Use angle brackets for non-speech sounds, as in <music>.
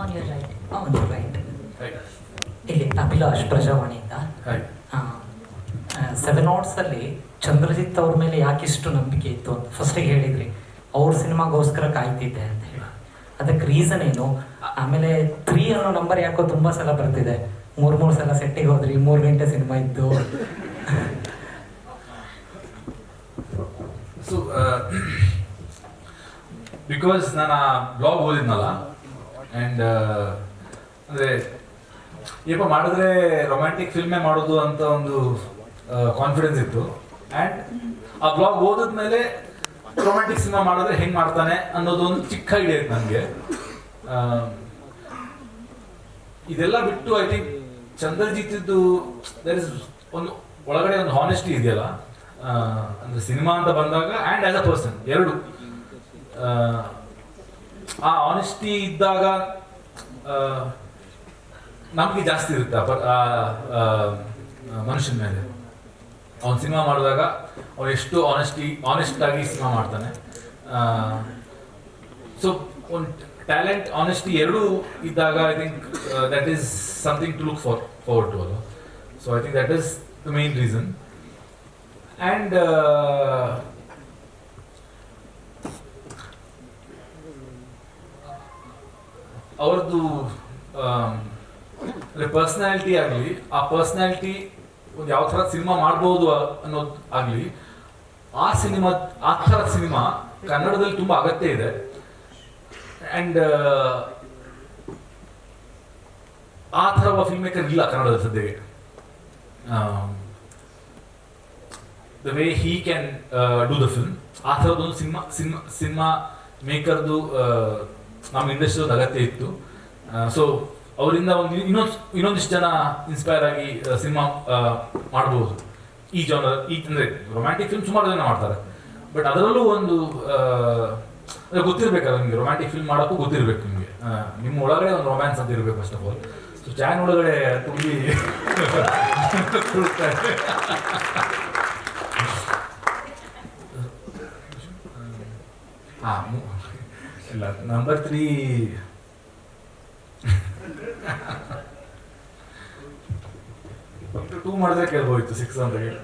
On your right on your right. ಇಲ್ಲಿ Abhilash ಪ್ರಜಾವಾಣಿಯಿಂದ. Seven ಅಲ್ಲಿ ಚಂದ್ರಜಿತ್ ಅವ್ರ ಮೇಲೆ ಯಾಕಿಷ್ಟು ನಂಬಿಕೆ ಇತ್ತು ಅಂತ ಫಸ್ಟಿಗೆ ಹೇಳಿದ್ರಿ. ಅವ್ರ ಸಿನಿಮಾಗೋಸ್ಕರ ಕಾಯ್ತಿದ್ದೆ ಅಂತ ಹೇಳಿ. ಅದಕ್ಕೆ ರೀಸನ್ ಏನು? ಆಮೇಲೆ ತ್ರೀ ಅನ್ನೋ ನಂಬರ್ ಯಾಕೋ ತುಂಬಾ ಸಲ ಬರ್ತಿದೆ. ಮೂರ್ ಮೂರ್ ಸಲ ಸೆಟ್ಟಿಗೆ ಹೋದ್ರಿ ಮೂರ್ ಗಂಟೆ ಸಿನಿಮಾ ಇದ್ದು. ಸೊ ಬಿಕಾಸ್ <clears throat> ನಾನು ಬ್ಲಾಗ್ ಓದಿದ್ನಲ್ಲ ಆ್ಯಂಡ್ ಅಂದರೆ ಏನಪ್ಪ ಮಾಡಿದ್ರೆ ರೊಮ್ಯಾಂಟಿಕ್ ಫಿಲ್ಮೇ ಮಾಡೋದು ಅಂತ ಒಂದು ಕಾನ್ಫಿಡೆನ್ಸ್ ಇತ್ತು. ಆ್ಯಂಡ್ ಆ ಬ್ಲಾಗ್ ಓದಿದ್ಮೇಲೆ ರೊಮ್ಯಾಂಟಿಕ್ ಸಿನಿಮಾ ಮಾಡಿದ್ರೆ ಹೆಂಗೆ ಮಾಡ್ತಾನೆ ಅನ್ನೋದು ಒಂದು ಚಿಕ್ಕ ಐಡಿಯಾ ಇತ್ತು ನನಗೆ. ಇದೆಲ್ಲ ಬಿಟ್ಟು ಐ ಥಿಂಕ್ ಚಂದ್ರಜಿತ್ತಿದ್ದು ದರ್ ಇಸ್ ಒಂದು, ಒಳಗಡೆ ಒಂದು ಹಾನೆಸ್ಟಿ ಇದೆಯಲ್ಲ ಅಂದರೆ ಸಿನಿಮಾ ಅಂತ ಬಂದಾಗ ಆ್ಯಂಡ್ ಆಸ್ ಅ ಪರ್ಸನ್ ಎರಡು. ಆ, ಆನೆಸ್ಟಿ ಇದ್ದಾಗ ನಂಬಿಕೆ ಜಾಸ್ತಿ ಇರುತ್ತೆ ಮನುಷ್ಯನ ಮೇಲೆ. ಅವನು ಸಿನಿಮಾ ಮಾಡಿದಾಗ ಅವನು ಎಷ್ಟು ಆನೆಸ್ಟಿ ಆನೆಸ್ಟ್ ಆಗಿ ಸಿನಿಮಾ ಮಾಡ್ತಾನೆ. ಸೊ ಒಂದು ಟ್ಯಾಲೆಂಟ್ ಆನೆಸ್ಟಿ ಎರಡೂ ಇದ್ದಾಗ I think that is something to look for forward to ಅದು. So I think that is the main reason and ಅವ್ರದ್ದು ಅಂದರೆ ಪರ್ಸ್ನಾಲಿಟಿ ಆಗಲಿ, ಆ ಪರ್ಸ್ನಾಲಿಟಿ ಒಂದು ಯಾವ ಥರ ಸಿನಿಮಾ ಮಾಡ್ಬೋದು ಅನ್ನೋದು ಆಗಲಿ, ಆ ಸಿನಿಮಾ, ಆ ಥರ ಸಿನಿಮಾ ಕನ್ನಡದಲ್ಲಿ ತುಂಬ ಅಗತ್ಯ ಇದೆ. ಆ್ಯಂಡ್ ಆ ಥರ ಒಬ್ಬ ಫಿಲ್ಮ್ ಮೇಕರ್ ಇಲ್ಲ ಕನ್ನಡದ ಸದ್ಯಕ್ಕೆ. The way he can do the film ಆ ಥರದ್ದೊಂದು ಸಿನಿಮಾ ಸಿನಿಮಾ ಸಿನಿಮಾ ಮೇಕರ್ದು ನಮ್ಮ ಇಂಡಸ್ಟ್ರಿ ಒಂದು ಅಗತ್ಯ ಇತ್ತು. ಸೊ ಅವರಿಂದ ಒಂದು ಇನ್ನೊಂದು ಇನ್ನೊಂದಿಷ್ಟು ಜನ ಇನ್ಸ್ಪೈರ್ ಆಗಿ ಸಿನಿಮಾ ಮಾಡಬಹುದು ಈ ಜಾನರ್ ಈ ಅಂದರೆ ರೊಮ್ಯಾಂಟಿಕ್ ಫಿಲ್ಮ್ ಸುಮಾರು ಜನ ಮಾಡ್ತಾರೆ. ಬಟ್ ಅದರಲ್ಲೂ ಒಂದು ಗೊತ್ತಿರ್ಬೇಕಲ್ಲ ನಿಮಗೆ ರೊಮ್ಯಾಂಟಿಕ್ ಫಿಲ್ಮ್ ಮಾಡೋಕ್ಕೂ ಗೊತ್ತಿರಬೇಕು ನಿಮಗೆ. ನಿಮ್ಮ ಒಳಗಡೆ ಒಂದು ರೊಮ್ಯಾನ್ಸ್ ಅಂತ ಇರಬೇಕು ಫಸ್ಟ್ ಆಫ್ ಆಲ್ ಸೊ ಚಾನ್ ಒಳಗಡೆ ತುಂಬಿ ಹಾಂ ಇಲ್ಲ ನಂಬರ್ ತ್ರೀ ಟೂ ಮಾಡಿದ್ರೆ ಕೇಳ್ಬೋಯ್ತು ಸಿಕ್ಸ್ ಅಂತ ಹೇಳಿ